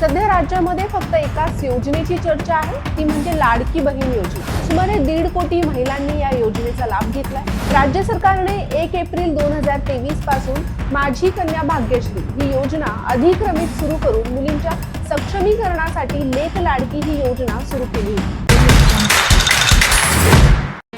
सध्या राज्यामध्ये फक्त एकाच योजनेची चर्चा आहे ती म्हणजे लाडकी बहीण योजना. सुमारे दीड कोटी महिलांनी या योजनेचा लाभ घेतलाय. राज्य सरकारने एक एप्रिल दोन हजार तेवीसपासून माझी कन्या भाग्यश्री ही योजना अधिक्रमित सुरू करून मुलींच्या सक्षमीकरणासाठी लेख लाडकी ही योजना सुरू केली.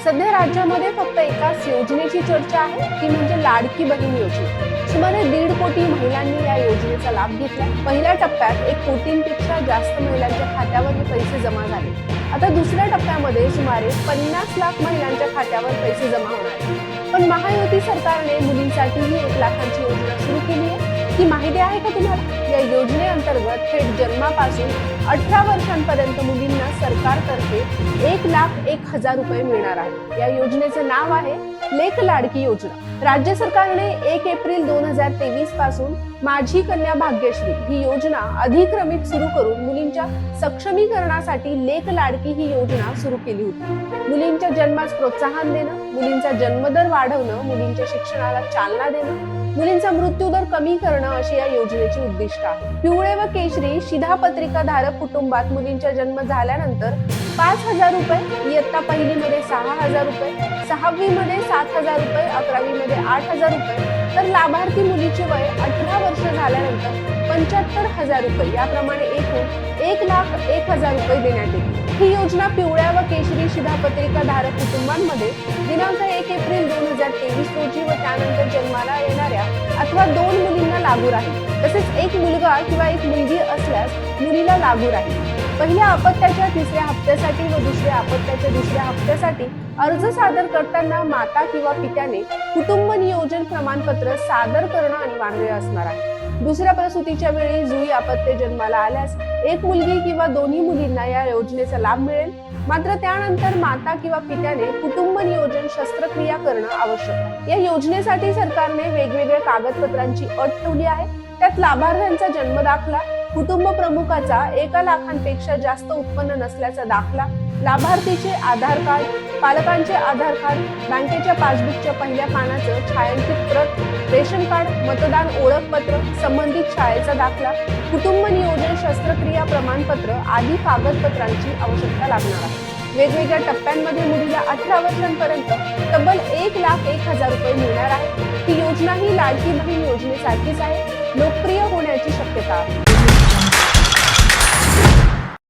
सध्या राज्यामध्ये फक्त एकाच योजनेची चर्चा आहे ती म्हणजे लाडकी बहीण योजना. सुमारे दीड कोटी महिलांनी या योजनेचा लाभ घेतला. पहिल्या टप्प्यात एक कोटींपेक्षा जास्त महिलांच्या खात्यावर हे पैसे जमा झाले. आता दुसऱ्या टप्प्यामध्ये सुमारे पन्नास लाख महिलांच्या खात्यावर पैसे जमा होणार आहेत. पण महायुती सरकारने मुलींसाठीही एक लाखांची योजना सुरू केली आहे. ही माहिती आहे का तुम्हाला? या योजनेअंतर्गत थेट जन्मापासून अठरा वर्षांपर्यंत मुलींना सरकारतर्फे एक लाख एक हजार रुपये मिळणार आहे. या योजनेचं नाव आहे लेख लाडकी योजना. राज्य सरकारने एक एप्रिल दोन हजार तेवीसपासून माझी कन्या भाग्यश्री ही योजना अधिक्रमित सुरू करून मुलींच्या सक्षमीकरणासाठी लेख लाडकी ही योजना सुरू केली होती. मुलींच्या जन्मास प्रोत्साहन देणं मुलींचा जन्मदर वाढवणं मुलींच्या शिक्षणाला चालना देणं मुलींचा मृत्यूदर कमी करणं अशी या योजनेची उद्दिष्ट आहे पिवळे व केशरी शिधापत्रिकाधारक कुटुंबात मुलींचा जन्म झाल्यानंतर पाच हजार रुपये इयत्ता पहिली मध्ये सहा हजार रुपये सहावी मध्ये सात हजार रुपये अकरावी मध्ये आठ हजार रुपये. तर लाभार्थी मुलीचे वय अठरा वर्ष झाल्यानंतर पंच्याहत्तर हजार रुपये. याप्रमाणे एकूण एक लाख एक हजार रुपये देण्यात येईल ही योजना पिवळ्या व केशरी शिधापत्रिका धारक कुटुंबांमध्ये दिनांक एक एप्रिल दोन हजार तेवीस रोजी व त्यानंतर जन्माला येणाऱ्या अथवा दोन लागू राहील तसेच एक मुलगा किंवा एक मुलगी असल्यास मुलीला लागू राहील पहिल्या अपत्याच्या तिसऱ्या हप्त्यासाठी व दुसऱ्या अपत्याच्या दुसऱ्या हप्त्यासाठी अर्ज सादर करताना माता किंवा पित्याने कुटुंब नियोजन प्रमाणपत्र सादर करणं अनिवार्य असणार आहे. दुसऱ्या प्रसूतीच्या वेळी जुई अपत्य जन्माला आल्यास एक मुलगी किंवा दोन्ही मुलींना या योजनेचा लाभ मिळेल. मात्र त्यानंतर माता किंवा पित्याने कुटुंब नियोजन शस्त्रक्रिया करणं आवश्यक आहे. या योजनेसाठी सरकारने वेगवेगळ्या कागदपत्रांची अट ठेवली आहे. त्यात लाभार्थ्यांचा जन्म दाखला कुटुंब प्रमुखाचा एका लाखांपेक्षा जास्त उत्पन्न नसल्याचा दाखला लाभार्थीचे आधार कार्ड पालकांचे आधार कार्ड बँकेच्या पासबुकच्या पहिल्या पानाचं छायांकित प्रत रेशन कार्ड मतदान ओळखपत्र संबंधित शाळेचा दाखला कुटुंब नियोजन शस्त्रक्रिया प्रमाणपत्र आदी कागदपत्रांची आवश्यकता लागणार आहे. वेगवेगळ्या टप्प्यांमध्ये मुलीला अठरा वर्षांपर्यंत तब्बल एक लाख एक हजार रुपये मिळणार आहे. ही योजना ही लाडकी बहीण योजनेसारखीच आहे. लोकप्रिय होण्याची शक्यता आहे.